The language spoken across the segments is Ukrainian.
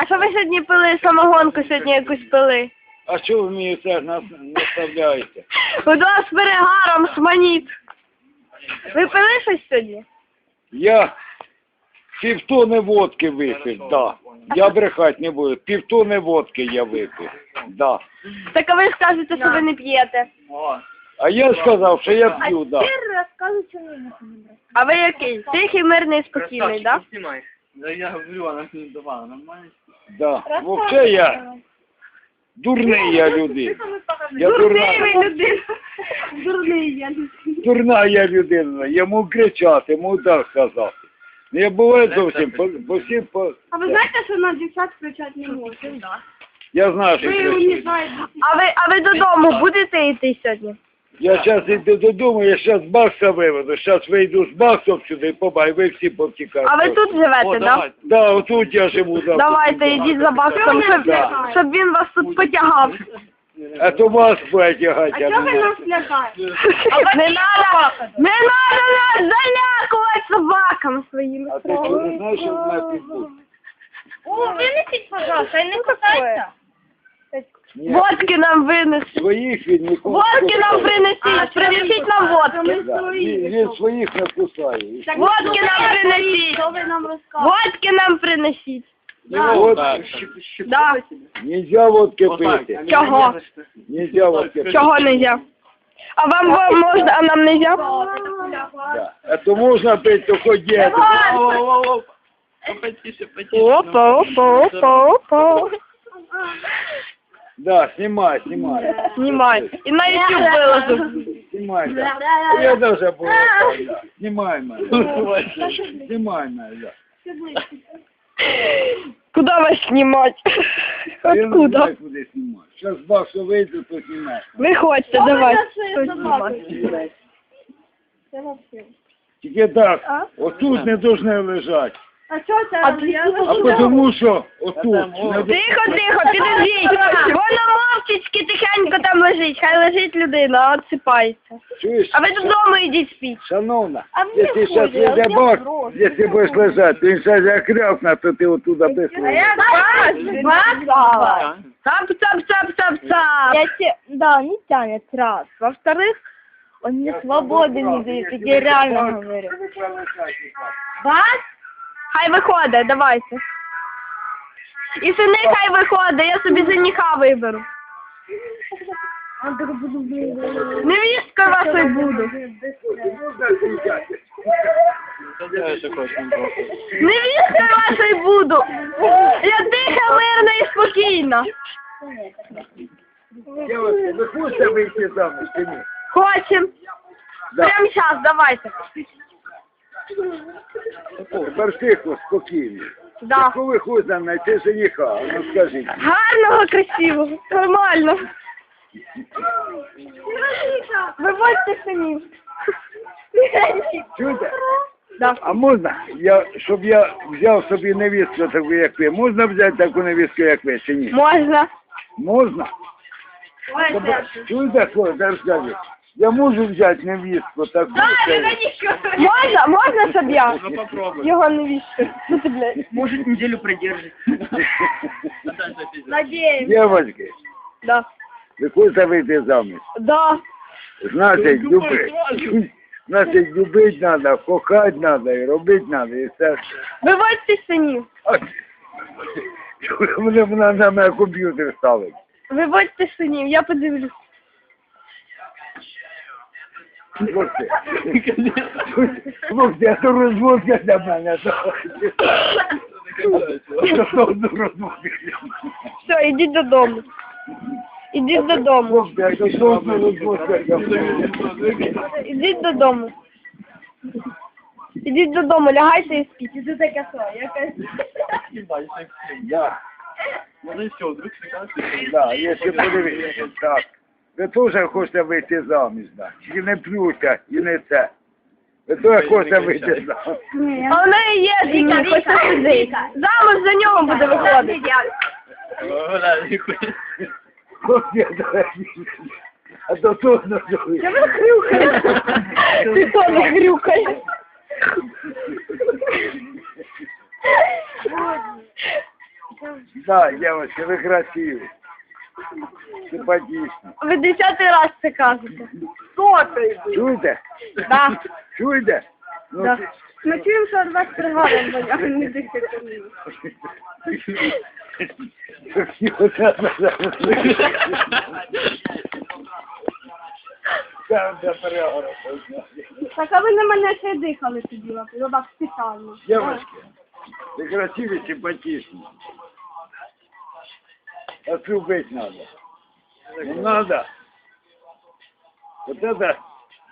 А що ви сьогодні пили самогонку сьогодні якусь пили? А що ви мені це нас наставляєте? У вас перегаром сманіт. Ви пили щось сьогодні? Я півтони водки випив, да. Я брехати не буду. Півтони водки я випив, да. Так а ви скажете, що ви не п'єте. А я сказав, що я п'ю, да. розказують, що не А ви який? Тихий, мирний, спокійний, так? Да я говорю, она мне не давала, нормально? Да. Вовче я дурний я людина. Я дурна, людина. Дурний я. дурна я людина. Я можу кричати, можу так сказати. Ну, Я буваю зовсім по, по всім по... А ви знаєте, що на дівчат кричати не можна? Я знаю, що Ви кричу. уніжаєте. А ви, а ви додому будете йти сьогодні? Я зараз йду додому, я зараз бакса виведу. Зараз вийду з баксом сюди, побай, ви всі повтікаєте. А ви тут живете, так? Да, отут я живу. Да. Давайте, йдіть за баксом, щоб, Да. щоб він вас тут потягав. А то вас буде тягати. а мене. лякаєте? Не надо, не надо нас залякувати собакам своїми. А ти що, не знаєш, що в мене підбуд? О, винесіть, пожалуйста, і не кусайте. Водки нам винесуть. Своїх він ніколи Водки нам принесіть, принесіть нам водки. Да. Він, він своїх не кусає. Водки нам принесіть. Водки нам принесіть. От, Да. нельзя водки пити. Чого? Нельзя водки пити. Чого нельзя? А вам, вам можна, а нам нельзя? Да. А то можна пити, то хоч є. Опа, опа, опа, опа. Да, знімай, знімай. Знімай. І на YouTube виложу. Знімай, да. Я даже був, да. Знімай мене. Знімай мене, да. Куда вас снимать? Я не Откуда? знаю, куди знімати. Зараз баксу вийду, то знімай. Виходьте, давай. Хто знімає? Тільки так, отут не должны лежати. А що це? А тому що отут. Тихо, тихо, підождіть. Воно мовчечки тихенько там лежить. Хай лежить людина, а отсипається. Чуєш? А ви додому йдіть спіть. Шановна, А мені якщо зараз хуже, вийде я бак, прошу. якщо будеш лежати, він зараз як крякне, то ти отуда без бакала. Цап, цап, цап, цап, цап. Я те, да, не тянет, раз. Во-вторых, он мне свободы не дает, я тебе реально говорю. Вас? Хай виходить, давайте. І сини хай виходить, я собі жениха виберу. Невісткою вашою буду. Невісткою вашою буду. Я тиха, мирна і спокійна. Дівчатки, ви хочете вийти замуж чи ні? Хочем. Да. Прямо зараз, давайте. Тепер тихо, спокійно. Да. Коли хочете знайти жениха, ну скажіть. Гарного, красивого, нормально. Виводьте самі. Чуєте? Да. А можна, я, щоб я взяв собі невістку таку, як ви, можна взяти таку невістку, як ви, чи ні? Можна. Можна? Чуєте, що, зараз скажу? Я можу взяти невістку таку. це- Можна, щоб Ну попробуй. його не. Ну ти, блядь. Может неделю продержит. Надіємося. Дівчатки, Да. ви хочете вийти заміж? Да. Значить, любить. Значить, любить треба, кохати треба, і робити треба, і все. Виводьте синів. Вони на мене комп'ютер ставить. Виводьте синів, я подивлюсь. Хлопці, хлопці, а то розводка для мене. Все, ідіть додому. Ідіть додому. Ідіть додому. Ідіть додому, лягайте і спіть. Це таке що, якась... Да, Ну и все, вдруг сникаешь. да, якщо подивитися, так. Ви теж хочете вийти заміж, да. Тільки не плюйте і не це. Ви теж хочете вийти заміж. А в неї є жених, хоч не сидить. Замуж за нього буде виходити. А то точно зробити. Чого ви хрюкаєте? Ти теж хрюкаєш. Да, девочки, ви красиві. Симпатичні. Ви десятий раз це кажете. Сотий. Чуєте? Да. Чуєте? Ну, Да. ти- Ми чуємо, що від вас пригаром а не дихайте. Там де перегород. Так, а ви на мене ще й дихали тоді, ви так спеціально. Девочки, вы красивые, симпатичные. Отрубить надо. Ну надо. Вот это,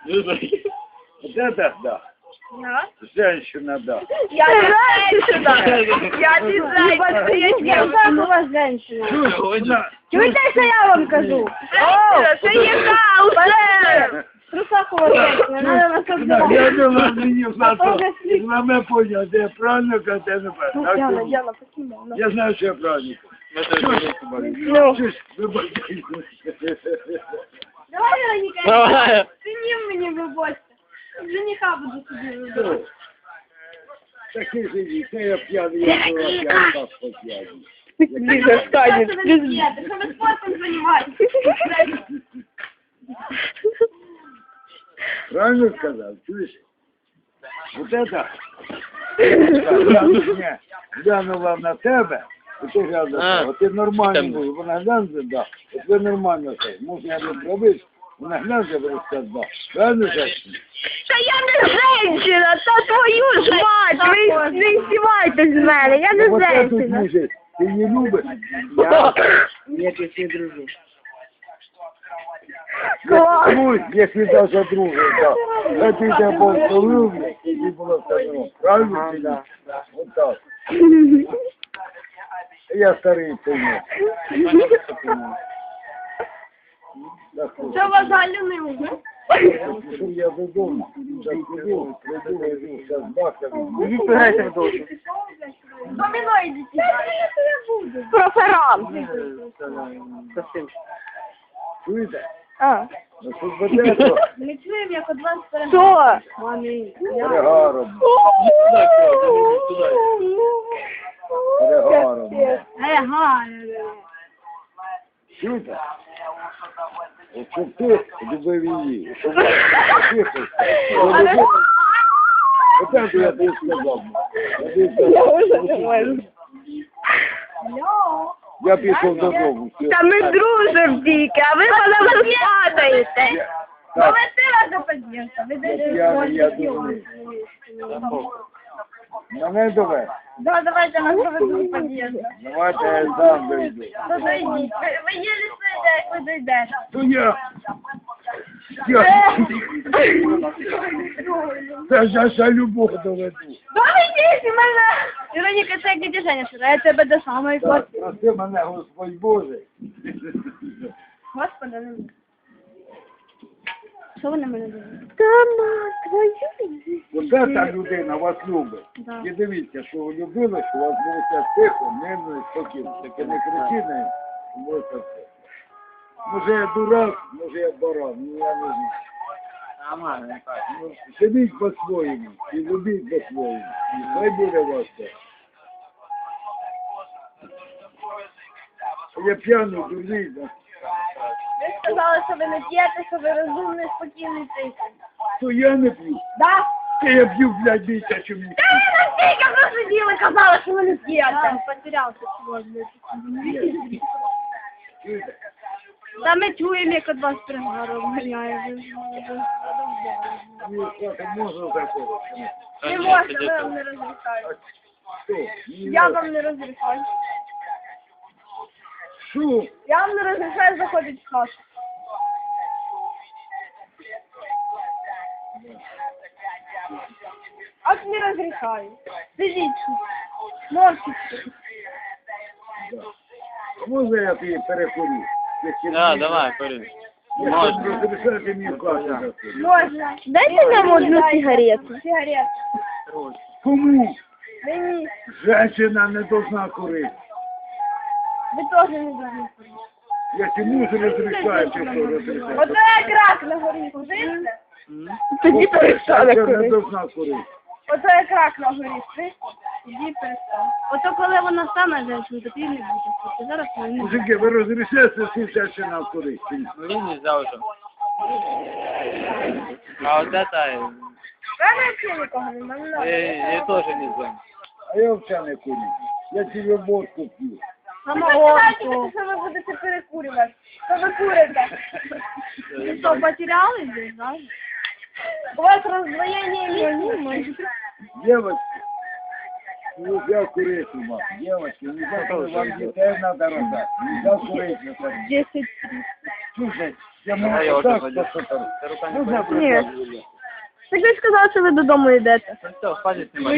вот это да. Да? Женщина да. Я не женщина! Я не женщина! Я не знаю, у вас женщина. Вона- Чуєте, що я вам кажу? Женщина, це яка уже? В трусах у вас женщина, надо на це вона- Я взяти. думав, мені в А то НАТО. вже слід. Мене поняв, де я правильно кажу, де не Ну, правильно. Яна, Так, Яна, почему? Ну. Я знаю, що я правильно. Давай, Вероніка, Давай. синім мені вибачте. Жениха буду собі вибирати. Такий же це я п'яний, я була п'яний, так п'яний. Ліза, встанет. Що ви спортом займаєтесь? Правильно сказав, чуєш? Вот это, глянула, глянула на тебе, і ти глянула, А. от ти нормально Там. був, вона глянула, да, от ви нормально все, може я не пробив, вона глянула, вона сказала, да, правильно женщина? Та я не женщина, та твою ж мать, ви не здівайтесь з мене, я не Вот этот женщина. мужик, ти не любиш? Я? Нет, я тебе дружу. Клас. Ну, если даже дружишь, да. А ты тебя полюбил, и ты было вторым. Правильно? чи ні? Вот так. Я старий пойму. Це вас угол. Пішов я додому, зараз прийду, зараз. Ідіть пограйте в дошку. Доміно йдіть. Проферам. Чуєте? А. Ну тут то Ми чуємо, як од вас перемагає. Що? Мамі. перегаром, перегаром. Е, га. Чуєте? От щоб ти любив її, щоб ти тихо. Оце я тобі сказав. Я тобі сказав. Я пішов додому. Та ми дружимо тільки, а ви мене розпадаєте. Ну, ви ти раз до. Ви десь я, я думаю. Мене дове. Да, давайте нас доведу до під'їзду. Давайте я сам дойду. Ну, дойдіть. Ви, ви сидите, як ви дойдете. То я. Я. Ж я любов доведу. Доведіть мене! Вероніка, це як діді Женя, що я тебе до самої Так, квартири. Прости мене, Господь Боже. Господи, не Що ви на мене дивитесь? Тама, твою. Оце та людина вас любить. Да. І дивіться, що ви любили, що у вас було все тихо, мирно і спокійно. Таке не кричи на щоб було все. Може я дурак, може я баран, ну я не знаю. Нормально, так. Ну, живіть по-своєму і любіть по-своєму. І хай буде вас все. Я п'яний, дурний, да. Сказали, що ви не п'єте, що ви розумний, спокійний тихий. то я не п'ю. Да? Та я п'ю, блядь, чим ні. Та ви настільки просиділи, казали, що ви не п'єте. Потерявся сьогодні. Та ми чуємо, як від вас пригаром ганяє. Мені сказати можна такого? Не можна, ви вам не? Мені Я вам не розрішаю. Що? Я вам не розрішаю заходити в хату. От не розрішаю. Сидіть. Мовчіть. Можна я тобі перекурю? Да, давай, Корин. Якщо Можна. Можна. Дайте нам одну сигарету. Сигарету. Кому? Мені. Женщина не должна курити. Ви теж не должны курити. Якщо муж розрішає, то що розрішає? Ото як рак на горі сидите. Тоді не курити. Ото як рак на горі сидите. Тоді перестав. Ото коли вона стане женщиною, то ти не будеш. хати. Зараз вона не. Мужики, ви розрішаєте сіся ще на ні? Ну, він нельзя. А от это... Я не вчив нікого, не. Я, я тоже не знаю. А я взагалі не курю. Я тільки водку п'ю. Самогонку. Що ви будете перекурювати? Що ви курите? Ви що, потеряли здесь, да? У вас раздвоение лінії. Девочки, нельзя курить у вас. Девочки, нельзя курить. Вам детей надо раздать. Нельзя курить Десять. Слушай, я могу так ходив. посмотрю. Та рука Ну, не да, ходить. Ні. Так ви сказали, що ви додому йдете. Ну, все, хватит снимать.